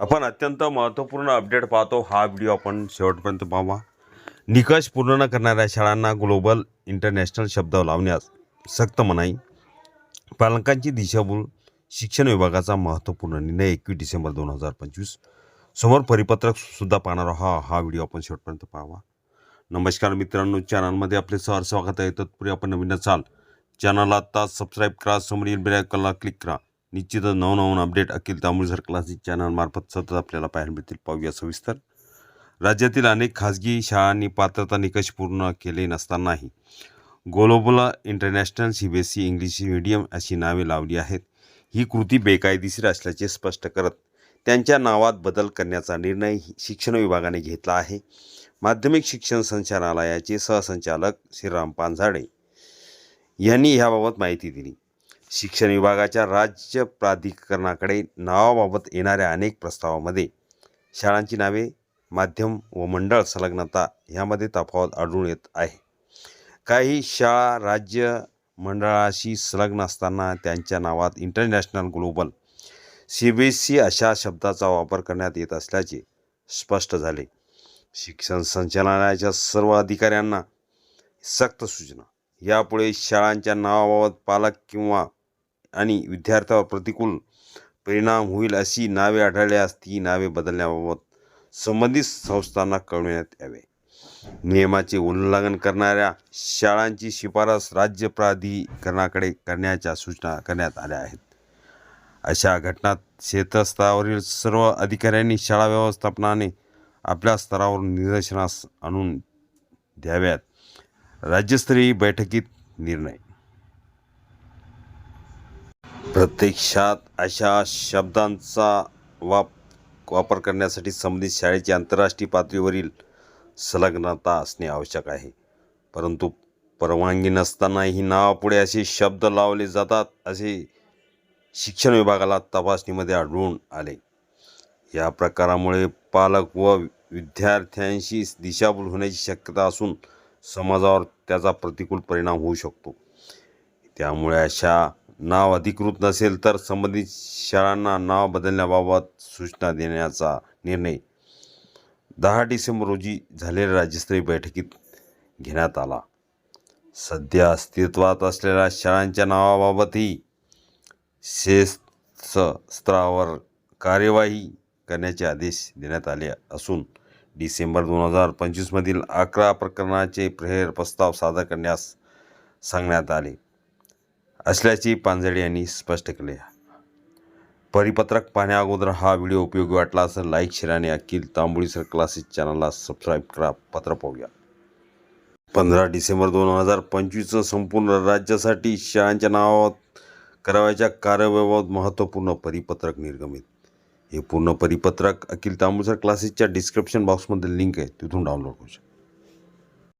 आपण अत्यंत महत्त्वपूर्ण अपडेट पाहतो. हा व्हिडिओ आपण शेवटपर्यंत पाहावा. निकष पूर्ण न करणाऱ्या शाळांना ग्लोबल इंटरनॅशनल शब्द लावण्यास सक्त मनाई. पालकांची दिशाभूल शिक्षण विभागाचा महत्त्वपूर्ण निर्णय एकवीस डिसेंबर दोन हजार पंचवीस. समोर परिपत्रकसुद्धा पाहणार हा हा व्हिडिओ आपण शेवटपर्यंत पाहावा. नमस्कार मित्रांनो चॅनलमध्ये आपले सर स्वागत आहे. तत्पूर्वी आपण नवीन असाल चॅनलला आत्ता सबस्क्राईब करा समोरील बेल आयकॉनला क्लिक करा. निश्चितच नवनवन अपडेट अखिल तांबुळसर क्लासिक चॅनलमार्फत सतत आपल्याला पाहायला मिळतील. पाहूया सविस्तर. राज्यातील अनेक खाजगी शाळांनी पात्रता निकष पूर्ण केले नसतानाही global international C B S C English medium अशी नावे लावली आहेत. ही कृती बेकायदेशीर असल्याचे स्पष्ट करत त्यांच्या नावात बदल करण्याचा निर्णय ही शिक्षण विभागाने घेतला आहे. माध्यमिक शिक्षण संचालनालयाचे सहसंचालक श्रीराम पानझाडे यांनी ह्याबाबत माहिती दिली. शिक्षण विभागाच्या राज्य प्राधिकरणाकडे नावाबाबत येणाऱ्या अनेक प्रस्तावामध्ये शाळांची नावे माध्यम व मंडळ संलग्नता ह्यामध्ये तफावत आढळून येत आहे. काही शाळा राज्य मंडळाशी संलग्न असताना त्यांच्या नावात international global C B S C अशा शब्दाचा वापर करण्यात येत असल्याचे स्पष्ट झाले. शिक्षण संचालनालयाच्या सर्व अधिकाऱ्यांना सक्त सूचना. यापुढे शाळांच्या नावाबाबत पालक किंवा आणि विद्यार्थ्यावर प्रतिकूल परिणाम होईल अशी नावे आढळल्यास ती नावे बदलण्याबाबत संबंधित संस्थांना कळविण्यात यावे. नियमाचे उल्लंघन करणाऱ्या शाळांची शिफारस राज्य प्राधिकरणाकडे करण्याच्या सूचना करण्यात आल्या आहेत. अशा घटनात क्षेत्रस्तरावरील सर्व अधिकाऱ्यांनी शाळा व्यवस्थापनाने आपल्या स्तरावर निदर्शनास आणून द्याव्यात. राज्यस्तरीय बैठकीत निर्णय प्रत्यक्षात अशा शब्दांचा वाप वापर करण्यासाठी संबंधित शाळेची आंतरराष्ट्रीय पातळीवरील संलग्नता असणे आवश्यक आहे. परंतु परवानगी नसतानाही नावापुढे असे शब्द लावले जातात असे शिक्षण विभागाला तपासणीमध्ये आढळून आले. या प्रकारामुळे पालक व विद्यार्थ्यांशी दिशाभूल होण्याची शक्यता असून समाजावर त्याचा प्रतिकूल परिणाम होऊ शकतो. त्यामुळे अशा नाव अधिकृत नसेल तर संबंधित शाळांना नाव बदलण्याबाबत सूचना देण्याचा निर्णय दहा डिसेंबर रोजी झालेल्या राज्यस्तरीय बैठकीत घेण्यात आला. सध्या अस्तित्वात असलेल्या शाळांच्या नावाबाबतही शेष स्तरावर कार्यवाही करण्याचे आदेश देण्यात आले असून डिसेंबर दोन हजार पंचवीसमधील अकरा प्रकरणाचे प्रेर प्रस्ताव सादर करण्यास सांगण्यात आले. असल्याचे पांजळे यांनी स्पष्ट केले परिपत्रक पाहण्या अगोदर हा व्हिडिओ उपयोगी वाटला असेल लाईक शेअर आणि अखिल तांबुळीसर क्लासेस चॅनलला सबस्क्राईब करा. पत्र पाहूया. पंधरा डिसेंबर दोन हजार पंचवीसचं संपूर्ण राज्यासाठी शाळांच्या नावात करावयाच्या कार्यवाहीबाबत महत्त्वपूर्ण परिपत्रक निर्गमित. हे पूर्ण परिपत्रक अखिल तांबुळसर क्लासेसच्या डिस्क्रिप्शन बॉक्समध्ये लिंक आहे तिथून डाउनलोड करू शकता.